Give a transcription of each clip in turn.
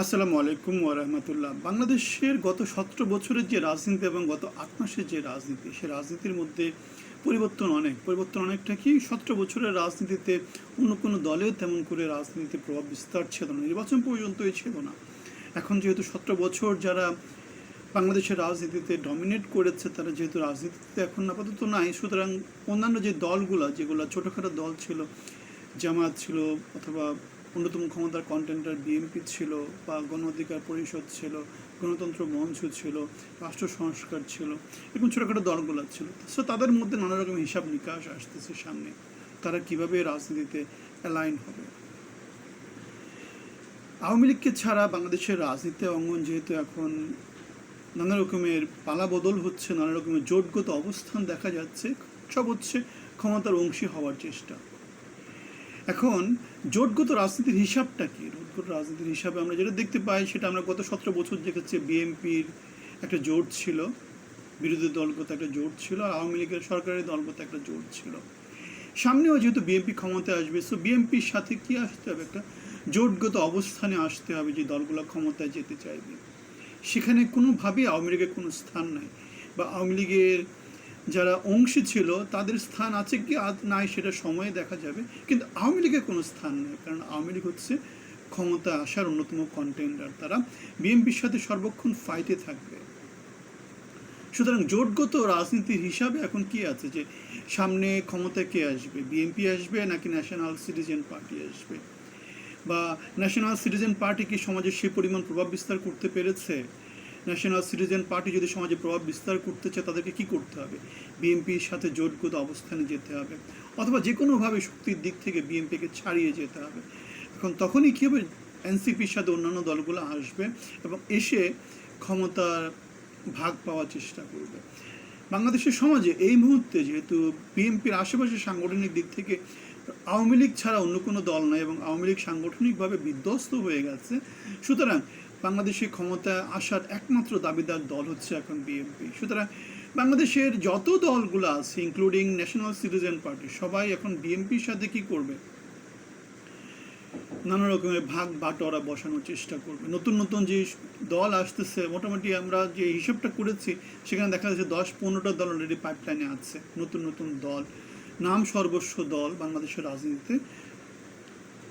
আসসালামু আলাইকুম ওরহমতুল্লাহ বাংলাদেশের গত সতেরো বছরের যে রাজনীতি এবং গত আট মাসের যে রাজনীতি, সে রাজনীতির মধ্যে পরিবর্তন অনেক। পরিবর্তন অনেকটা কি? সতেরো বছরের রাজনীতিতে অন্য কোনো দলেও তেমন করে রাজনীতিতে প্রভাব বিস্তার ছিল না। নির্বাচন পর্যন্তই ছিল না। এখন যেহেতু সতেরো বছর যারা বাংলাদেশের রাজনীতিতে ডমিনেট করেছে, তারা যেহেতু রাজনীতিতে এখন আপাতত নাই, সুতরাং অন্যান্য যে দলগুলো, যেগুলো ছোটোখাটো দল ছিল জামাত ছিল অথবা অন্যতম ক্ষমতার কন্টেন্টার বিএনপি ছিল বা গণ অধিকার পরিষদ ছিল, গণতন্ত্র মঞ্চ ছিল, রাষ্ট্র সংস্কার ছিল, এরকম ছোটোখাটো দলগুলো ছিল। সো তাদের মধ্যে নানা রকম হিসাব নিকাশ আসতেছে সামনে। তারা কীভাবে রাজনীতিতে অ্যালাইন হবে? আওয়ামী লীগকে ছাড়া বাংলাদেশের রাজনীতি অঙ্গন যেহেতু এখন নানা রকমের পালা বদল হচ্ছে নানা রকমের জোটগত অবস্থান দেখা যাচ্ছে, সব হচ্ছে ক্ষমতার অংশী হওয়ার চেষ্টা। এখন জোটগত রাজনীতির হিসাবটা কি? জোটগত রাজনীতির হিসাবে আমরা যেটা দেখতে পাই, সেটা আমরা গত সতেরো বছর দেখেছি, বিএনপির একটা জোট ছিল, বিরোধী দলগত একটা জোট ছিল, আর আওয়ামী লীগের সরকারের দলগত একটা জোট ছিল। সামনেও যেহেতু বিএনপি ক্ষমতায় আসবে সো বিএনপির সাথে কি আসতে হবে? একটা জোটগত অবস্থানে আসতে হবে যে দলগুলো ক্ষমতায় যেতে চাইবে। সেখানে কোনোভাবেই আওয়ামী লীগের কোনো স্থান নাই, বা আওয়ামী লীগের যারা অংশী ছিল, তাদের স্থান আছে কি আজ নাই সেটা সময়ে দেখা যাবে। কিন্তু আওয়ামী লীগের কোনো স্থান নেই, কারণ আওয়ামী লীগ হচ্ছে ক্ষমতা আসার অন্যতম কন্টেন্ডার তারা বিএনপির সাথে সর্বক্ষণ ফাইটে থাকবে। সুতরাং জোটগত রাজনীতির হিসাবে এখন কি আছে? যে সামনে ক্ষমতায় কে আসবে? বিএনপি আসবে নাকি ন্যাশনাল সিটিজেন পার্টি আসবে? বা ন্যাশনাল সিটিজেন পার্টি কি সমাজে সে পরিমাণ প্রভাব বিস্তার করতে পেরেছে? ন্যাশনাল সিটিজেন পার্টি যদি সমাজে প্রভাব বিস্তার করতে চায়, তাদেরকে কি করতে হবে? বিএনপির সাথে জোটগত অবস্থানে যেতে হবে, অথবা যে কোনোভাবে শক্তির দিক থেকে বিএনপিকে ছাড়িয়ে যেতে হবে। এখন তখনই কী হবে? এনসিপির সাথে অন্যান্য দলগুলো আসবে এবং এসে ক্ষমতার ভাগ পাওয়ার চেষ্টা করবে। বাংলাদেশের সমাজে এই মুহূর্তে যেহেতু বিএনপির আশেপাশে সাংগঠনিক দিক থেকে আওয়ামী লীগ ছাড়া অন্য কোনো দল নয় এবং আওয়ামী লীগ সাংগঠনিকভাবে বিধ্বস্ত হয়ে গেছে, সুতরাং বাংলাদেশে ক্ষমতায় আসার একমাত্র দাবিদার দল হচ্ছে এখন বিএনপি। সুতরাং বাংলাদেশের যত দলগুলো আছে ইনক্লুডিং ন্যাশনাল সিটিজেন পার্টি সবাই এখন বিএনপির সাথে কি করবে? নানা রকমের ভাগ বাটোয়ারা বসানোর চেষ্টা করবে। নতুন নতুন যে দল আসতেছে, মোটামুটি আমরা যে হিসাবটা করেছি, সেখানে দেখা যাচ্ছে দশ পনেরোটা দল অলরেডি পাইপলাইনে আছে। নতুন নতুন দল, নাম সর্বস্ব দল বাংলাদেশের রাজনীতিতে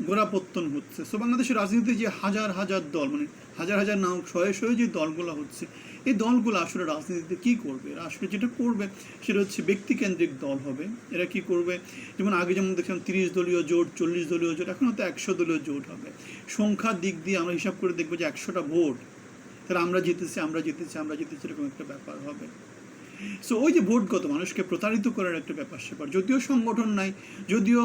গোড়াপত্তন হচ্ছে। সো বাংলাদেশের রাজনীতিতে যে হাজার হাজার দল মানে হাজার হাজার নাম শয়ে শয়ে যে দলগুলো হচ্ছে, এই দলগুলো আসলে রাজনীতিতে কি করবে? আসলে যেটা করবে সেটা হচ্ছে ব্যক্তিকেন্দ্রিক দল হবে। এরা কি করবে? যেমন আগে যেমন দেখলাম তিরিশ দলীয় জোট, চল্লিশ দলীয় জোট, এখন হয়তো একশো দলীয় জোট হবে। সংখ্যার দিক দিয়ে আমরা হিসাব করে দেখব যে একশোটা ভোট, তাহলে আমরা জিতেছি আমরা জিতেছি আমরা জিতেছি এরকম একটা ব্যাপার হবে। সো ওই যে ভোটগত, মানুষকে প্রতারিত করার একটা ব্যাপার স্যাপার যদিও সংগঠন নাই, যদিও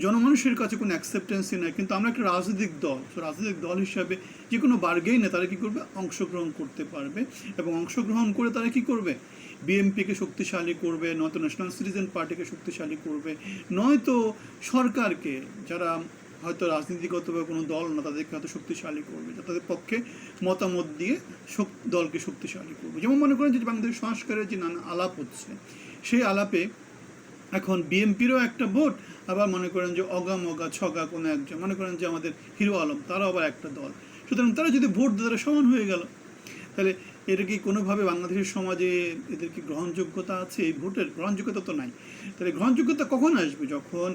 জনমানুষের কাছে কোনো অ্যাকসেপ্টেন্সই নাই। কিন্তু আমরা একটা রাজনৈতিক দল। তো রাজনৈতিক দল হিসাবে যে কোনো বার্গেইনে তারা কী করবে? অংশগ্রহণ করতে পারবে। এবং অংশগ্রহণ করে তারা কি করবে? বিএমপিকে শক্তিশালী করবে, নয়তো ন্যাশনাল সিটিজেন পার্টিকে শক্তিশালী করবে। নয়তো সরকারকে, যারা হয়তো রাজনীতিগতভাবে কোনো দল না, তাদেরকে হয়তো শক্তিশালী করবে তাদের পক্ষে মতামত দিয়ে দলকে শক্তিশালী করবে। যেমন মনে করেন যে বাংলাদেশ সংস্কারের যে নানা আলাপ হচ্ছে, সেই আলাপে এখন বিএমপিরও একটা ভোট আবার মনে করেন যে অগা মগা ছগা কোনো একজন। মনে করেন যে আমাদের হিরো আলম তারা আবার একটা দল। সুতরাং তারা যদি ভোট দিয়ে তারা সমান হয়ে গেল, তাহলে এটা কি কোনোভাবে বাংলাদেশের সমাজে এদের কি গ্রহণযোগ্যতা আছে? এই ভোটের গ্রহণযোগ্যতা তো নাই। তাহলে গ্রহণযোগ্যতা কখন আসবে? যখন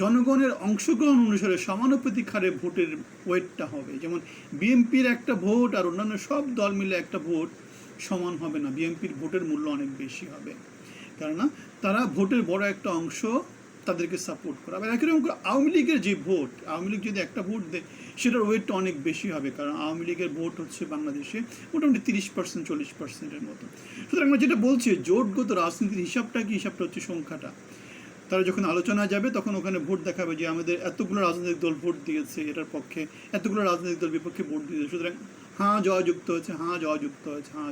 জনগণের অংশগ্রহণ অনুসারে সমানুপাতিক হারে ভোটের ওয়েটটা হবে। যেমন বিএনপির একটা ভোট আর অন্যান্য সব দল মিলে একটা ভোট সমান হবে না। বিএনপির ভোটের মূল্য অনেক বেশি হবে। কেননা তারা ভোটের বড় একটা অংশ তাদেরকে সাপোর্ট করা। আবার একই রকম করে আওয়ামী লীগের যে ভোট আওয়ামী লীগ যদি একটা ভোট দেয়, সেটার ওয়েটটা অনেক বেশি হবে, কারণ আওয়ামী লীগের ভোট হচ্ছে বাংলাদেশে মোটামুটি তিরিশ পার্সেন্ট চল্লিশ পার্সেন্টের মতো। সুতরাং আমরা যেটা বলছি, জোটগত রাজনীতির হিসাবটা কি? হিসাবটা হচ্ছে সংখ্যাটা। তারা যখন আলোচনা যাবে, তখন ওখানে ভোট দেখাবে যে আমাদের এতগুলো রাজনৈতিক দল ভোট দিয়েছে, এটার পক্ষে এতগুলো রাজনৈতিক দল বিপক্ষে ভোট দিয়েছে। সুতরাং হাঁ জয়যুক্ত হয়েছে, হাঁ জয়যুক্ত হয়েছে, হাঁ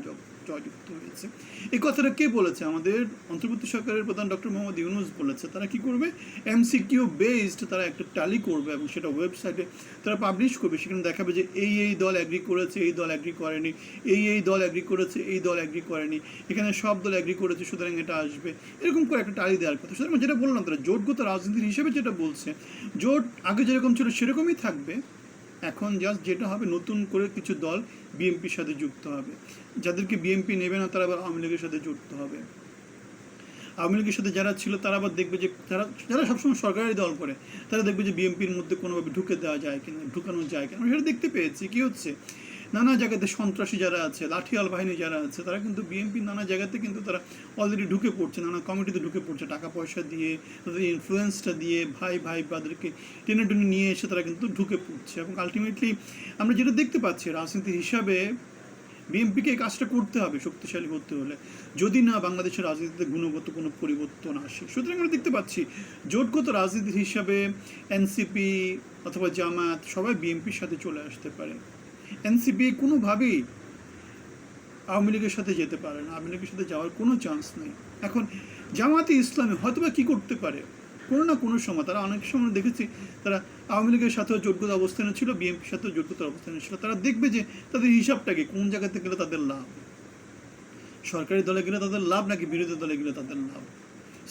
জয়যুক্ত হয়েছে। এই কথাটা কে বলেছে? আমাদের অন্তর্বর্তী সরকারের প্রধান ডক্টর মোহাম্মদ ইউনুস বলেছে। তারা কি করবে? এমসিকিউ বেসড তারা একটা ট্যালি করবে এবং সেটা ওয়েবসাইটে তারা পাবলিশ করবে। সেখানে দেখাবে যে এই এই দল অ্যাগ্রি করেছে, এই দল অ্যাগ্রি করেনি। এই এই দল অ্যাগ্রি করেছে, এই দল অ্যাগ্রি করেনি। এখানে সব দল অ্যাগ্রি করেছে, সুতরাং এটা আসবে। এরকম করে একটা টালি দেওয়ার কথা। সুতরাং যেটা বললাম, তারা জোটগত রাজনীতির হিসেবে যেটা বলছে, জোট আগে যেরকম ছিল সেরকমই থাকবে। এখন জাস্ট যেটা হবে, নতুন করে কিছু দল বিএনপির সাথে যুক্ত হবে। যাদেরকে বিএনপি নেবে না, তারা আবার আওয়ামী লীগের সাথে যুক্ত হবে। আওয়ামী লীগের সাথে যারা ছিল, তারা আবার দেখবে যে, তারা, যারা সবসময় সরকারি দল করে, তারা দেখবে যে বিএনপির মধ্যে কোনোভাবে ঢুকে দেওয়া যায় কিনা, ঢুকানো যায় কিনা। আমরা সেটা দেখতে পেয়েছি। কী হচ্ছে? নানা জায়গাতে সন্ত্রাসী যারা আছে, লাঠিয়াল বাহিনী যারা আছে, তারা কিন্তু বিএনপির নানা জায়গাতে কিন্তু তারা অলরেডি ঢুকে পড়ছে, নানা কমিটিতে ঢুকে পড়ছে। টাকা পয়সা দিয়ে, তাদের ইনফ্লুয়েন্সটা দিয়ে, ভাই ভাই ব্রাদারকে টেনে টেনে নিয়ে এসে তারা কিন্তু ঢুকে পড়ছে। এবং আলটিমেটলি আমরা যেটা দেখতে পাচ্ছি, রাজনীতি হিসাবে বিএনপিকে এই কাজটা করতে হবে শক্তিশালী করতে হলে। যদি না বাংলাদেশের রাজনীতিতে গুণগত কোনো পরিবর্তন আসে। সুতরাং আমরা দেখতে পাচ্ছি, জোটগত রাজনীতির হিসাবে এনসিপি অথবা জামাত সবাই বিএনপির সাথে চলে আসতে পারে। এনসিপি কোনোভাবেই আওয়ামী লীগের সাথে যেতে পারে না, আওয়ামী লীগের সাথে যাওয়ার কোনো চান্স নেই। এখন জামাতে ইসলামী হয়তোবা কী করতে পারে? কোনো না কোনো সময়, তারা অনেক সময় দেখেছি তারা আওয়ামী লীগের সাথেও যোগ্যতা অবস্থানে ছিল, বিএনপির সাথেও যোগ্যতার অবস্থানে ছিল। তারা দেখবে যে তাদের হিসাবটাকে কোন জায়গাতে গেলে তাদের লাভ? সরকারি দলে গেলে তাদের লাভ নাকি বিরোধী দলে গেলে তাদের লাভ?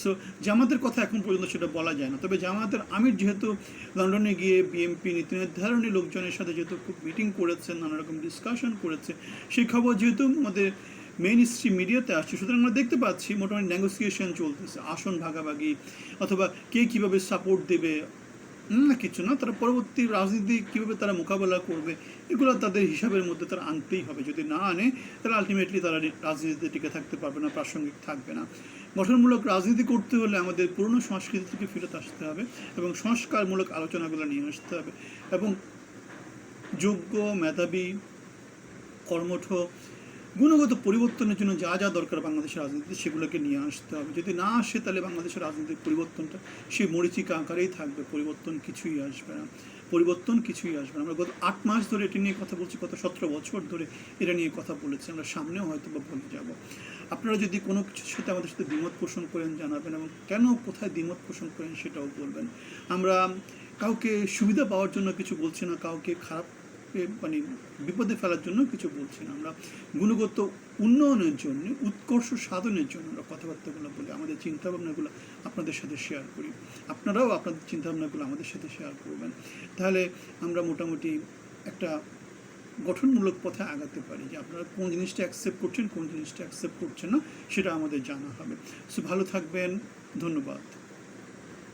সো জামাতের কথা এখন পর্যন্ত সেটা বলা যায় না। তবে জামাতের আমির যেহেতু লন্ডনে গিয়ে বিএমপি নীতি নির্ধারণী লোকজনের সাথে যেহেতু খুব মিটিং করেছেন নানা রকম ডিসকাশন করেছে সেই খবর যেহেতু আমাদের মেইন স্ট্রিম মিডিয়াতে আসছে, সুতরাং আমরা দেখতে পাচ্ছি মোটামুটি নেগোসিয়েশন চলতেছে, আসন ভাগাভাগি, অথবা কে কীভাবে সাপোর্ট দেবে না কিছু না, তারা পরবর্তী রাজনীতি কীভাবে তারা মোকাবেলা করবে, এগুলো তাদের হিসাবের মধ্যে তারা আনতেই হবে। যদি না আনে, তাহলে আলটিমেটলি তারা রাজনীতিতে টিকে থাকতে পারবে না, প্রাসঙ্গিক থাকবে না। গঠনমূলক রাজনীতি করতে হলে আমাদের পুরনো সংস্কৃতি থেকে ফেরত আসতে হবে এবং সংস্কারমূলক আলোচনাগুলো নিয়ে আসতে হবে এবং যোগ্য, মেধাবী, কর্মঠ গুণগত পরিবর্তনের জন্য যা যা দরকার বাংলাদেশের রাজনীতিতে সেগুলোকে নিয়ে আসতে হবে। যদি না আসে তাহলে বাংলাদেশের রাজনীতির পরিবর্তনটা সেই মরিচিকা আকারেই থাকবে। পরিবর্তন কিছুই আসবে না। পরিবর্তন কিছুই আসবে না। আমরা গত আট মাস ধরে এটি নিয়ে কথা বলছি, গত সতেরো বছর ধরে এটা নিয়ে কথা বলেছি। আমরা সামনেও হয়তো বা বলে যাব। আপনারা যদি কোনো কিছুর সাথে আমাদের সাথে দ্বিমত পোষণ করেন, জানাবেন এবং কেন কোথায় দ্বিমত পোষণ করেন সেটাও বলবেন। আমরা কাউকে সুবিধা পাওয়ার জন্য কিছু বলছি না, কাউকে খারাপ মানে বিপদে ফেলার জন্য কিছু বলছি না আমরা গুণগত উন্নয়নের জন্য, উৎকর্ষ সাধনের জন্য আমরা কথাবার্তাগুলো বলি, আমাদের চিন্তাভাবনাগুলো আপনাদের সাথে শেয়ার করি। আপনারাও আপনাদের চিন্তাভাবনাগুলো আমাদের সাথে শেয়ার করবেন। তাহলে আমরা মোটামুটি একটা গঠনমূলক পথে আগাতে পারি যে আপনারা কোন জিনিসটা অ্যাকসেপ্ট করছেন, কোন জিনিসটা অ্যাকসেপ্ট করছেন না, সেটা আমাদের জানা হবে। সো ভালো থাকবেন, ধন্যবাদ।